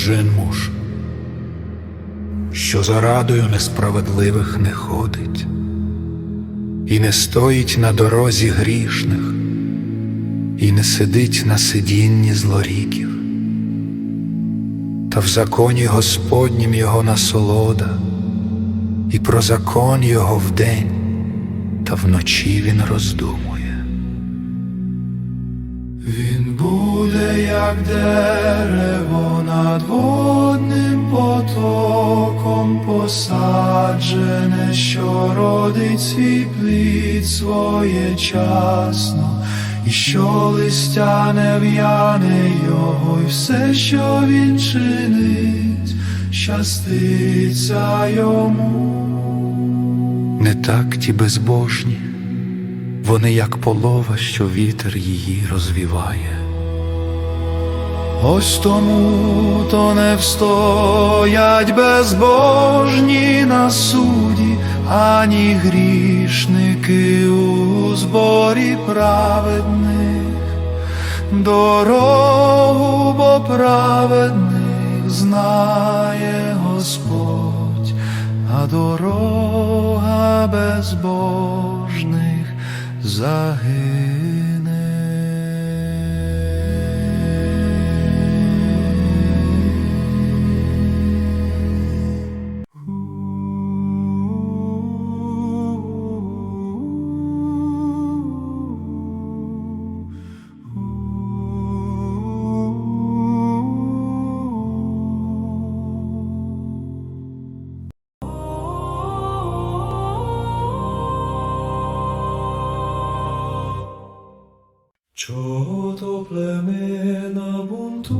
Блажен муж, що за радою несправедливих не ходить, і не стоїть на дорозі грішних, і не сидить на сидінні злоріків, та в законі Господнім його насолода, і про закон його вдень, та вночі він роздумує. Він буде, як дерево над водним потоком посаджене, що родить свій плід своєчасно, і що листя не в'яне його, і все, що він чинить, щаститься йому. Не так ті безбожні. Вони як полова, що вітер її розвіває. Ось тому то не встоять безбожні на суді, ані грішники у зборі праведних, дорогу бо праведних знає Господь, а дорога безбожних загине. Чого то племена бунтують,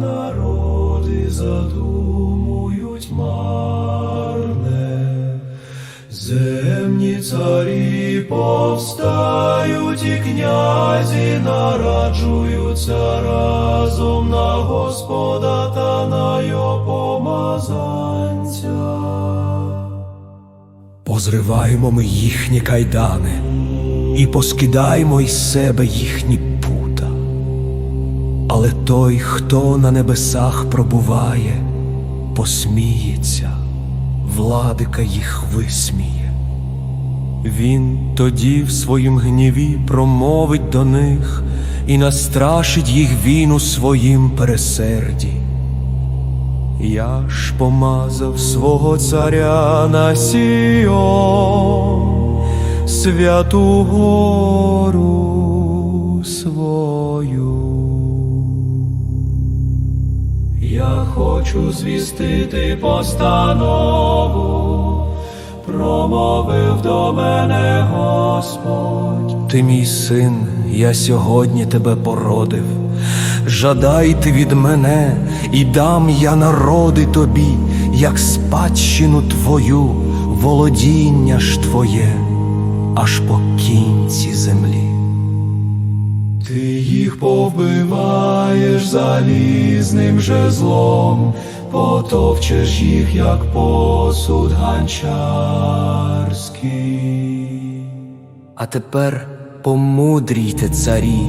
народи задумують марне, земні царі повстають, і князі нараджуються разом на Господа та на його помазанця. Позриваємо ми їхні кайдани і поскидаємо із себе їхні пута. Але той, хто на небесах пробуває, посміється, владика їх висміє. Він тоді в своїм гніві промовить до них і настрашить їх він у своїм пересерді. Я ж помазав свого царя на Сіон, святу гору свою. Я хочу звістити постанову, промовив до мене Господь. Ти мій син, я сьогодні тебе породив. Жадай ти від мене, і дам я народи тобі, як спадщину твою, володіння ж твоє, аж по кінці землі. Ти їх повбиваєш залізним жезлом, потовчеш їх, як посуд ганчарський. А тепер помудрійте, царі,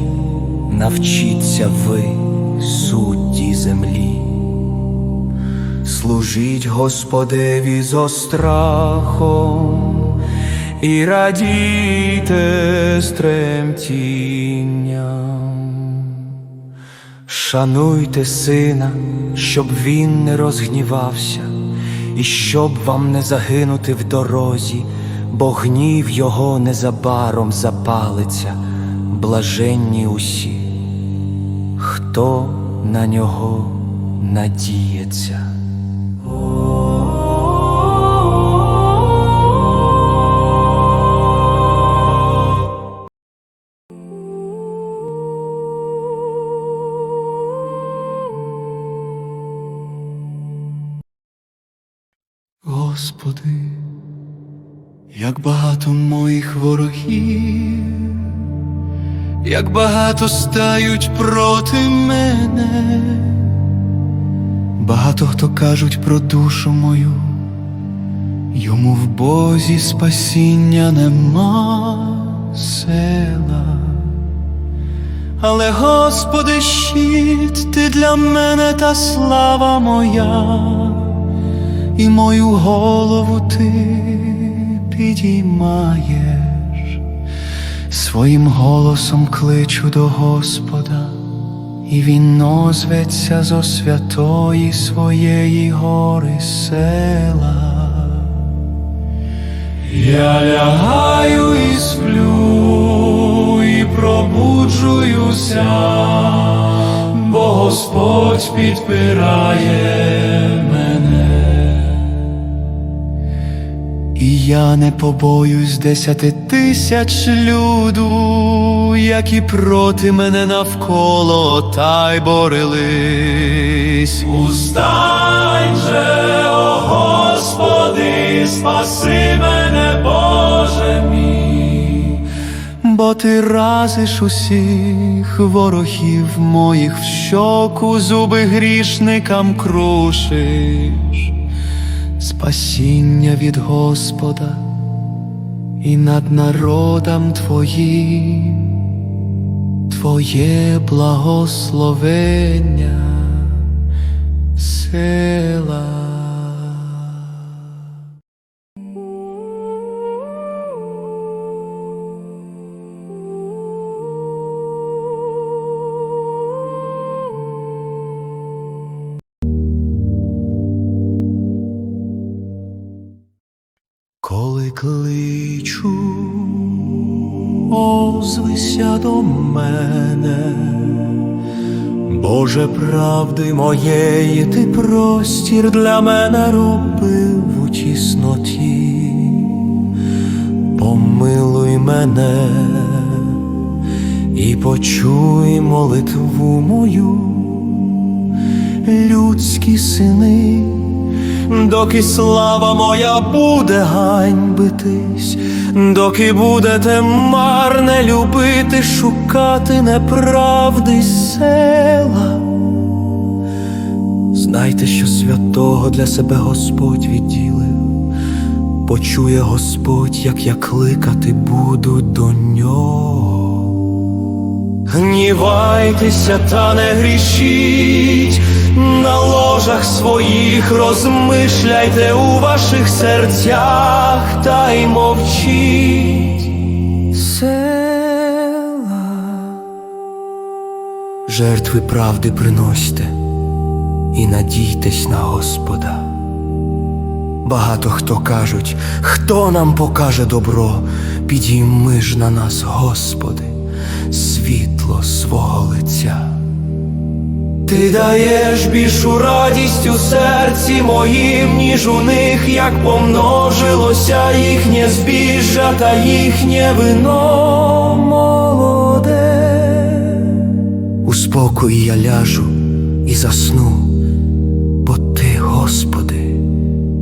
навчіться ви, судді землі. Служіть Господеві з острахом і радійте з тремтінням. Шануйте сина, щоб він не розгнівався, і щоб вам не загинути в дорозі, бо гнів його незабаром запалиться, блаженні усі, хто на нього надіється. Господи, як багато моїх ворогів, як багато стають проти мене, багато хто кажуть про душу мою, йому в Бозі спасіння нема села, Але, Господи, щит, ти для мене та слава моя, і мою голову ти підіймаєш, своїм голосом кличу до Господа, і він озветься зо святої своєї гори села. Я лягаю і сплю, і пробуджуюся, бо Господь підпирає я не побоюсь десяти тисяч люду, які проти мене навколо та й борились. Устань же, о Господи, спаси мене, Боже мій, бо ти разиш усіх ворогів моїх в щоку, зуби грішникам крушиш спасіння від Господа і над народом Твоїм, Твоє благословення сила. Коли кличу, озвися до мене, Боже правди моєї, ти простір для мене робив у тісноті, помилуй мене і почуй молитву мою, людські сини доки слава моя буде ганьбитись, доки будете марне любити, шукати неправди села. Знайте, що святого для себе Господь відділив, почує Господь, як я кликати буду до нього. Гнівайтеся та не грішіть, на ложах своїх розмишляйте у ваших серцях та й мовчіть. Села. Жертви правди приносьте і надійтесь на Господа. Багато хто кажуть, хто нам покаже добро, підійми ж на нас, Господи, світло свого лиця. Ти даєш більшу радість у серці моїм, ніж у них, як помножилося їхнє збіжжя та їхнє вино молоде. У спокої я ляжу і засну, бо ти, Господи,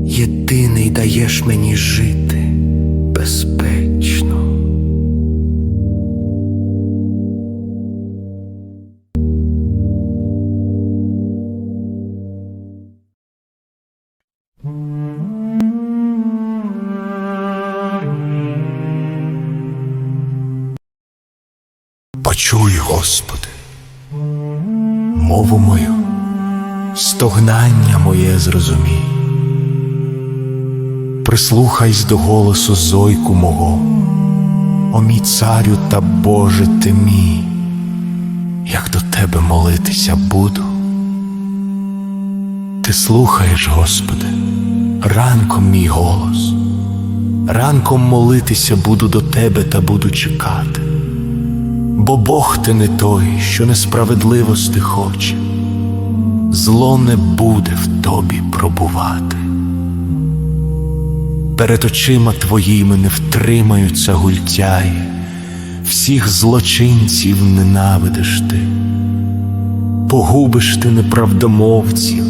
єдиний даєш мені жити безпечно. Почуй, Господи, мову мою, стогнання моє зрозумій. Прислухайсь до голосу зойку мого, о мій царю та Боже ти мій, як до тебе молитися буду. Ти слухаєш, Господи, ранком мій голос, ранком молитися буду до Тебе та буду чекати. Бо Бог ти не той, що несправедливости хоче, зло не буде в тобі пробувати. Перед очима твоїми не втримаються гультяї, всіх злочинців ненавидиш ти, погубиш ти неправдомовців,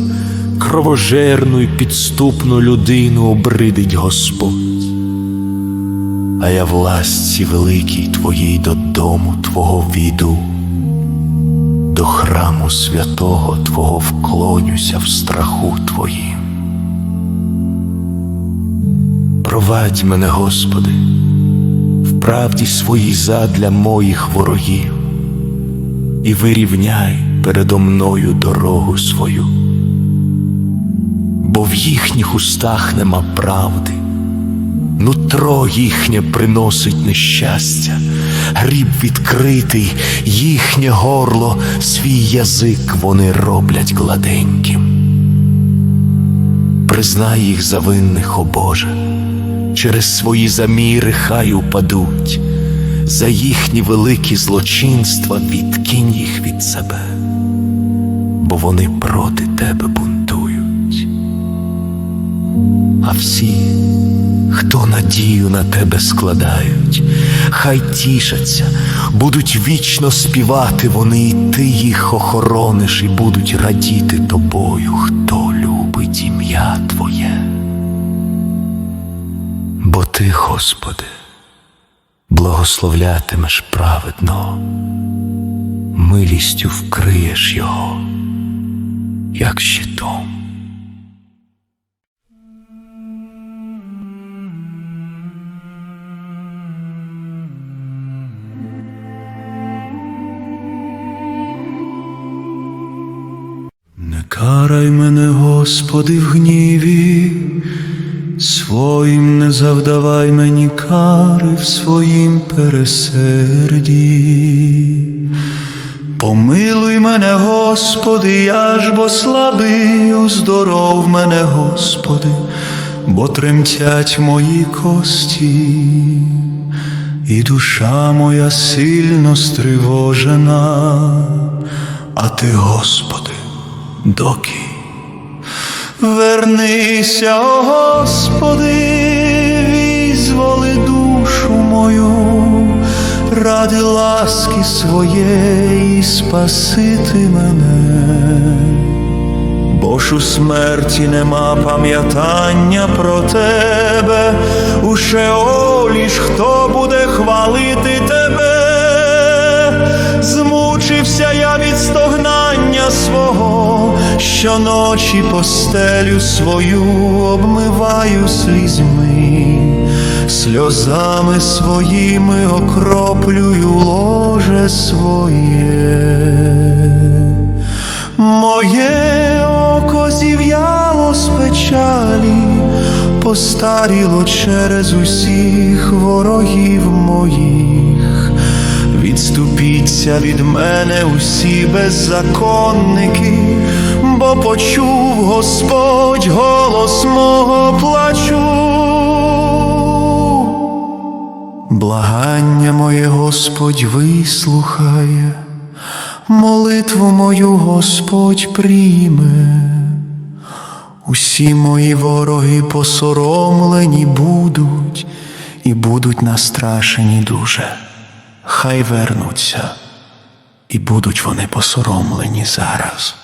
кровожерну й підступну людину обридить Господь а я в великій твоїй додому Твого війду, до храму святого Твого вклонюся в страху Твоїм. Провадь мене, Господи, в правді своїй задля моїх ворогів, і вирівняй передо мною дорогу свою, бо в їхніх устах нема правди, нутро їхнє приносить нещастя, гріб відкритий, їхнє горло, свій язик вони роблять гладеньким. Признай їх за винних, о Боже, через свої заміри хай упадуть, за їхні великі злочинства відкинь їх від себе, бо вони проти тебе бунтують. А всі, хто надію на тебе складають, хай тішаться, будуть вічно співати вони, і ти їх охорониш, і будуть радіти тобою, хто любить ім'я Твоє. Бо ти, Господи, благословлятимеш праведного, милістю вкриєш його, як щитом. Карай мене, Господи, в гніві, своїм не завдавай мені кари в своїм пересерді. Помилуй мене, Господи, я ж бо слабий, оздоров мене, Господи, бо тремтять мої кості, і душа моя сильно стривожена, а ти, Господи, доки. Вернися, о Господи, визволи душу мою, ради ласки своєї спасити мене, бо ж у смерті нема пам'ятання про тебе, у Шеолі ж хто буде хвалити тебе, змучився я від стогнання свого, щоночі постелю свою обмиваю слізьми, сльозами своїми окроплюю ложе своє. Моє око зів'яло з печалі, постаріло через усіх ворогів моїх. Відступіться від мене усі беззаконники, бо почув Господь голос мого плачу. Благання моє Господь вислухає, молитву мою Господь прийме. Усі мої вороги посоромлені будуть і будуть настрашені дуже. Хай вернуться, і будуть вони посоромлені зараз.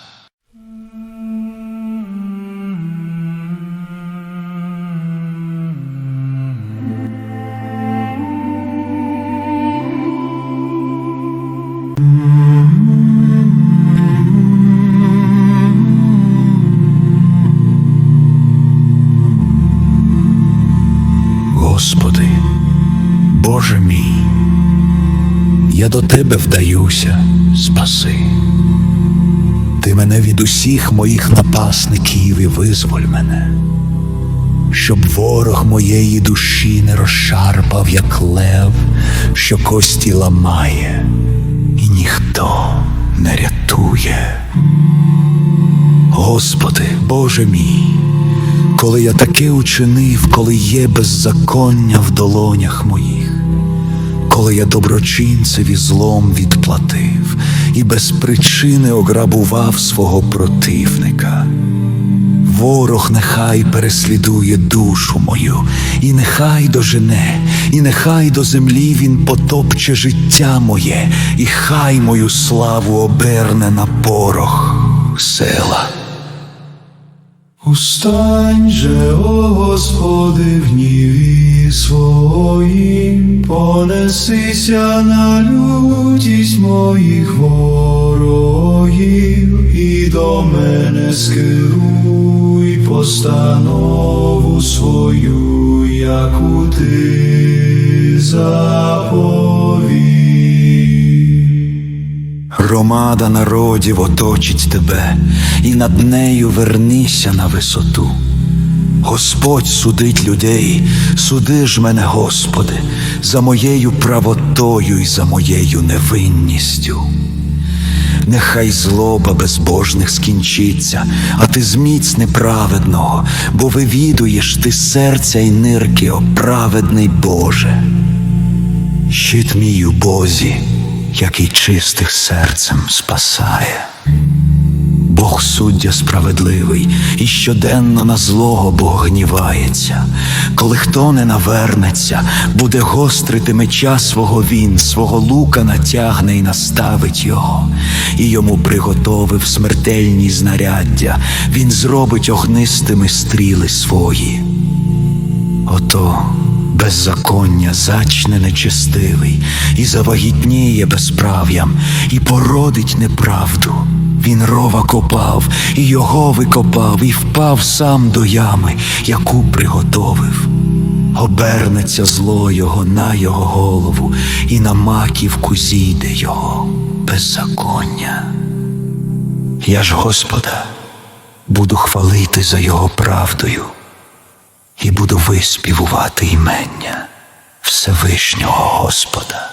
Господи, Боже мій, я до Тебе вдаюся, спаси. Ти мене від усіх моїх напасників і визволь мене, щоб ворог моєї душі не розшарпав, як лев, що кості ламає, і ніхто не рятує. Господи, Боже мій, коли я таке учинив, коли є беззаконня в долонях моїх, коли я доброчинцеві злом відплатив і без причини ограбував свого противника. Ворог нехай переслідує душу мою, і нехай дожене, і нехай до землі він потопче життя моє, і хай мою славу оберне на порох села. Устань же, о Господи, в своїм, понесися на лютість моїх ворогів, і до мене скеруй постанову свою, яку ти заповів. Громада народів оточить тебе, і над нею вернися на висоту. Господь судить людей, суди ж мене, Господи, за моєю правотою і за моєю невинністю. Нехай злоба безбожних скінчиться, а ти зміцни праведного, бо вивідуєш ти серця й нирки, о праведний Боже. Щит мій у Бозі, який чистих серцем спасає. Суддя справедливий, і щоденно на злого Бог гнівається. Коли хто не навернеться, буде гострити меча свого він, свого лука натягне і наставить його, і йому приготовив смертельні знаряддя, він зробить огнистими стріли свої. Ото беззаконня зачне нечестивий, і завагітніє безправ'ям, і породить неправду. Він рова копав, і його викопав, і впав сам до ями, яку приготовив. Обернеться зло його на його голову, і на маківку зійде його беззаконня. Я ж Господа буду хвалити за його правдою і буду виспівувати імення Всевишнього Господа.